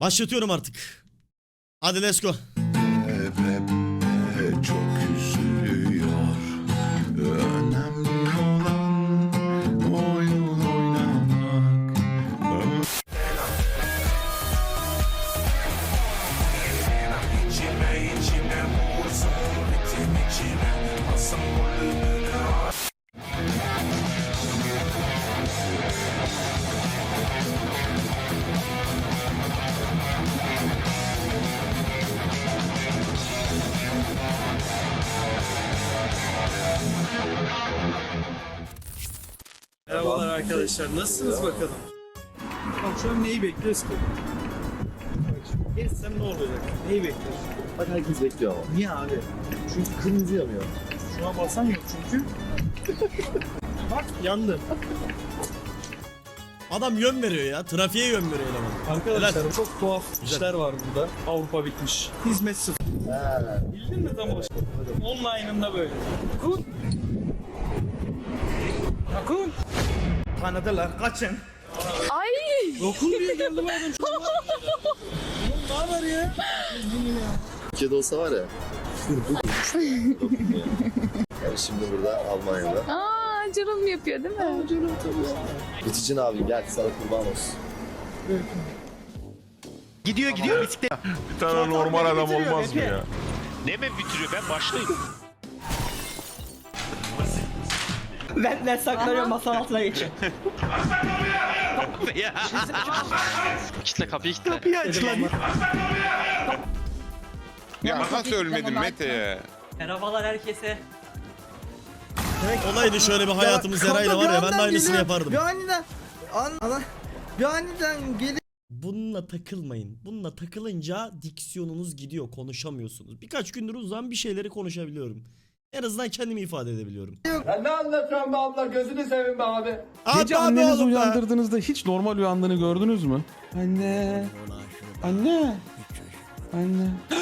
Başlatıyorum artık. Hadi let's go. Hep çok üzülüyor Önemli olan oyun oynamak arkadaşlar. Nasılsınız bakalım? Bak şu an neyi bekliyoruz ki? Geçsem ne olacak? Neyi bekliyoruz? Bak herkes bekliyor ama. Niye abi? Çünkü kırmızı yanıyor. Şu an basan yok çünkü. Bak yandı. Adam yön veriyor ya. Trafiğe yön veriyor eleman. Arkadaşlar Helal. çok tuhaf işler var burada. Avrupa bitmiş. Hizmet sıfır. Bildin mi tam olarak? Online'ında böyle. Kun. Tanıdılar kaçın. Ay Dokun diye geldi bu adam ne haber ya? Türkiye'de olsa var ya. yani şimdi burada Almanya'da. aa canım yapıyor değil mi? Biticin abi gel sana kurban olsun. Gidiyor gidiyor bisiklet. Bir tane normal adam olmaz mı ya? Ne mi bitiriyor ben başlayayım. Ben, ben saklanıyorum masanın altına ya. kitle kapıyı kitle. Kapıyı aç lan. Ya nasıl ölmedin Mete ya? Merhabalar herkese. Olaydı şöyle bir hayatımız Eray'la var ya ben de aynısını yapardım. Bir aniden an, ana, bir aniden gelip Bununla takılmayın. Bununla takılınca diksiyonunuz gidiyor. Konuşamıyorsunuz. Birkaç gündür uzan bir şeyleri konuşabiliyorum. En azından kendimi ifade edebiliyorum. ne anlatıyorsun be abla gözünü seveyim be abi. Gece Abi, annenizi oğlum be. uyandırdığınızda hiç normal uyandığını gördünüz mü? Anne. Anne. Anne.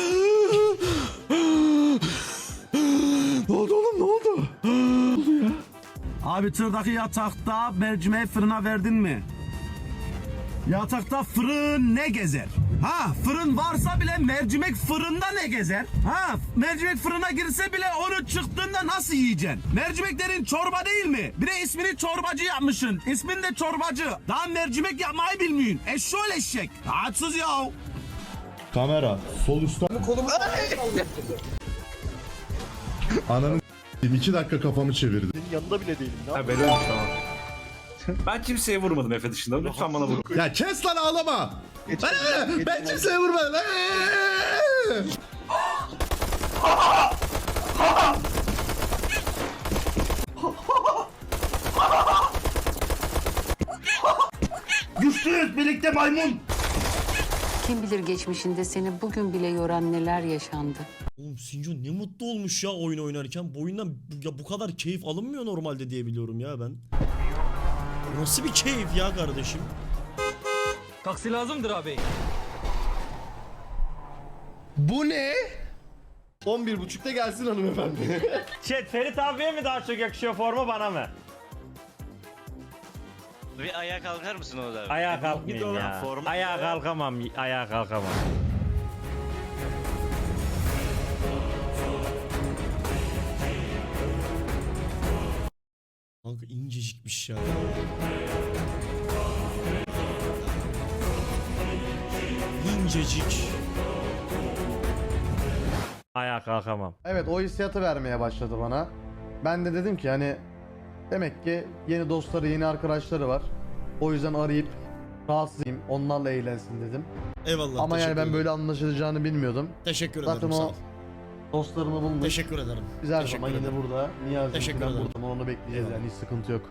ne oldu oğlum ne oldu? Abi tırdaki yatakta mercimeği fırına verdin mi? Yatakta fırın ne gezer? Ha fırın varsa bile mercimek fırında ne gezer? Ha mercimek fırına girse bile onu çıktığında nasıl yiyeceksin? Mercimeklerin çorba değil mi? Bir de ismini çorbacı yapmışsın. İsmin de çorbacı. Daha mercimek yapmayı bilmiyorsun. Eşşoğlu eşek. Rahatsız ya. Kamera sol üstte Ananı s**eyim, iki dakika kafamı çevirdi Ben kimseye vurmadım Efe dışında. Lütfen bana vur. Ya kes lan ağlama Ana, Ben kimseye vurmadım Güçlüyüz birlikte maymun. Kim bilir geçmişinde seni bugün bile yoran neler yaşandı. Oğlum Sinco ne mutlu olmuş ya oyun oynarken. Bu oyundan bu- ya bu kadar keyif alınmıyor normalde diye biliyorum ya ben. Nasıl bir keyif ya kardeşim? Taksi lazımdır abi. Bu ne? 11.30'da gelsin hanımefendi. Chat Ferit abiye mi daha çok yakışıyor forma bana mı? Bir ayağa kalkar mısın o da? Ayağa kalkmayayım ya. Ayağa kalkamam, ayağa kalkamam. Kanka incecikmiş ya. İncecik. Ayağa kalkamam. Evet o hissiyatı vermeye başladı bana. Ben de dedim ki hani demek ki yeni dostları yeni arkadaşları var. O yüzden arayıp rahatsız edeyim onlarla eğlensin dedim. Eyvallah. Ama yani teşekkür ben ederim. böyle anlaşılacağını bilmiyordum. Teşekkür Zaten ederim sağ o ol. dostlarımı bulmuş. Teşekkür ederim. Biz her Teşekkür zaman ederim. yine burada. Niyazi Teşekkür ederim. burada. Onu bekleyeceğiz yani hiç sıkıntı yok.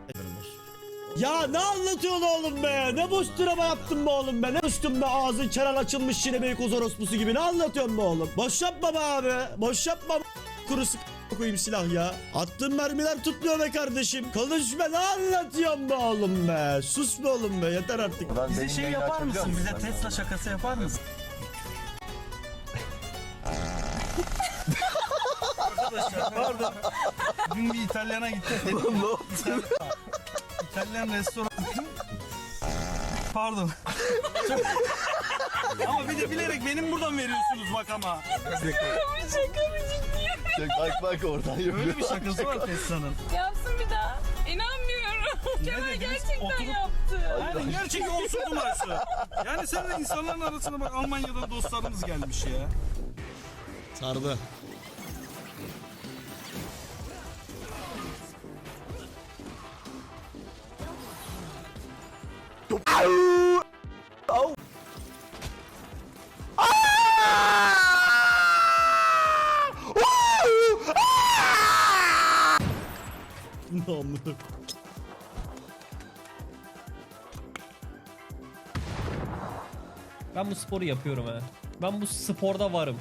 Ya ne anlatıyorsun oğlum be? Ne boş drama yaptın be oğlum be? Ne üstün be ağzın kenar açılmış yine Beykoz orospusu gibi. Ne anlatıyorsun be oğlum? Boş yapma be abi. Boş yapma be. Kuru sık koyayım silah ya. Attığın mermiler tutmuyor be kardeşim. Konuşma ne anlatıyorsun be oğlum be? Sus be oğlum be yeter artık. Bize şey yapar mısın? Bize Tesla şakası yapar mısın? Arkadaşlar pardon. Dün bir İtalyana gittim. ne oldu? İtalyan restoran. Pardon. Çok... Ama de bilerek benim buradan veriyorsunuz bak ama. Bak bak bak oradan yapıyor. Öyle bir şakası var Tesla'nın. Yapsın bir daha. İnanmıyorum. Kemal dediniz? gerçekten Oturup- yaptı. Yani gerçek olsun numarası. Yani sen de insanların arasına bak Almanya'da dostlarımız gelmiş ya. Sardı. Ne amına Ben bu sporu yapıyorum ha. Ben bu sporda varım.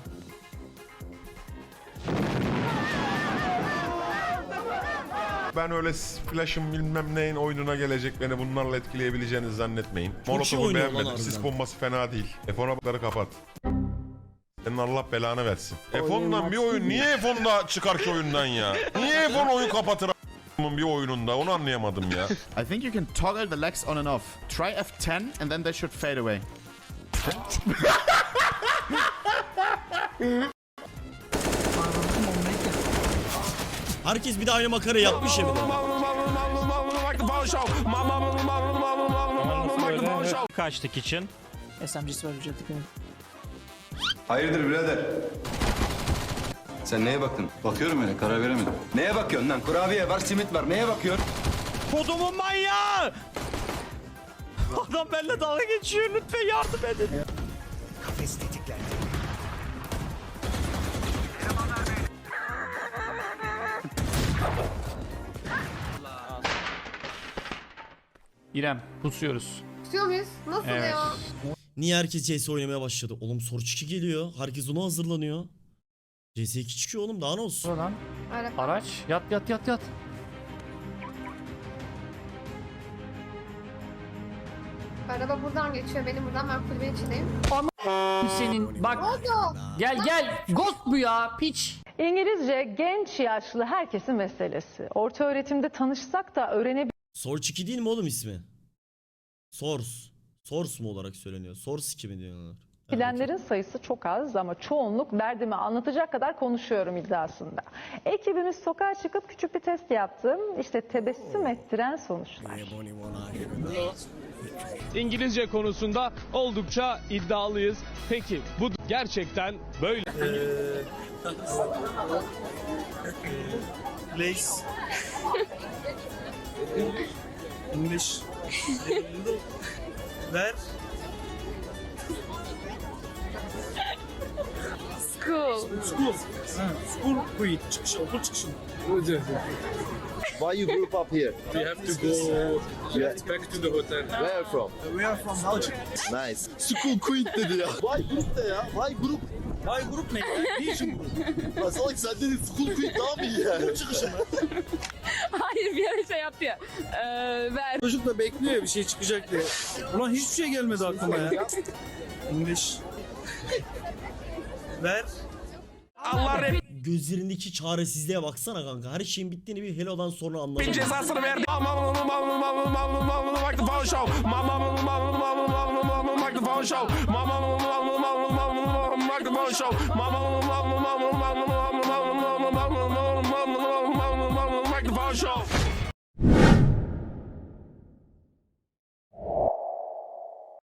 Ben öyle flash'ın bilmem neyin oyununa gelecek beni bunlarla etkileyebileceğinizi zannetmeyin. iyi Molotof'u oynuyor lan beğenmedim. Sis harbiden. bombası fena değil. F10'a kapat. Senin Allah belanı versin. F10'dan bir oyun niye F10'da çıkar ki oyundan ya? Niye F10 oyun kapatır a**ımın bir oyununda onu anlayamadım ya. I think you can toggle the legs on and off. Try F10 and then they should fade away. Herkes bir de aynı makara yapmış ya bir de. Kaçtık için. SMG'si var ücretli Hayırdır birader? Sen neye baktın? Bakıyorum öyle karar veremedim. Neye bakıyorsun lan? Kurabiye var, simit var. Neye bakıyorsun? Kodumun manyağı! Adam benimle dalga geçiyor lütfen yardım edin. İrem pusuyoruz. Tutuyor muyuz? Nasıl Evet. ya? Niye herkes CS oynamaya başladı? Oğlum soru 2 geliyor. Herkes ona hazırlanıyor. CS2 çıkıyor oğlum daha ne olsun? Buradan Araba. araç yat yat yat yat. Araba buradan geçiyor. Benim buradan ben kulübenin içindeyim. Senin bak Oldu. gel gel ghost bu ya piç. İngilizce genç yaşlı herkesin meselesi. Orta öğretimde tanışsak da öğrenebiliriz. Source 2 değil mi oğlum ismi? Source. Source mu olarak söyleniyor? Source 2 mi diyorlar? Bilenlerin sayısı çok az ama çoğunluk derdimi anlatacak kadar konuşuyorum iddiasında. Ekibimiz sokağa çıkıp küçük bir test yaptım. İşte tebessüm ettiren sonuçlar. İngilizce konusunda oldukça iddialıyız. Peki bu gerçekten böyle Place. English. Ver. School. Ha, school quit. Çıkış, okul çıkışı. Why you group up here? We have to go Yeah. back to the hotel. Where from? We are from Belgium. Nice. School quit dedi ya. Why group de ya? Why group? Vay grup ne? Ne için bu? Lan salak sen dedin school quit daha mı iyi yani? Çıkışı mı? Hayır bir ara şey yaptı ya. Ee, ver. Çocuk da bekliyor ya bir şey çıkacak diye. Ulan hiçbir şey gelmedi aklıma ya. English. Ver. Allah rep Gözlerindeki çaresizliğe baksana kanka. Her şeyin bittiğini bir Hello'dan sonra anladım. cezasını verdi. show.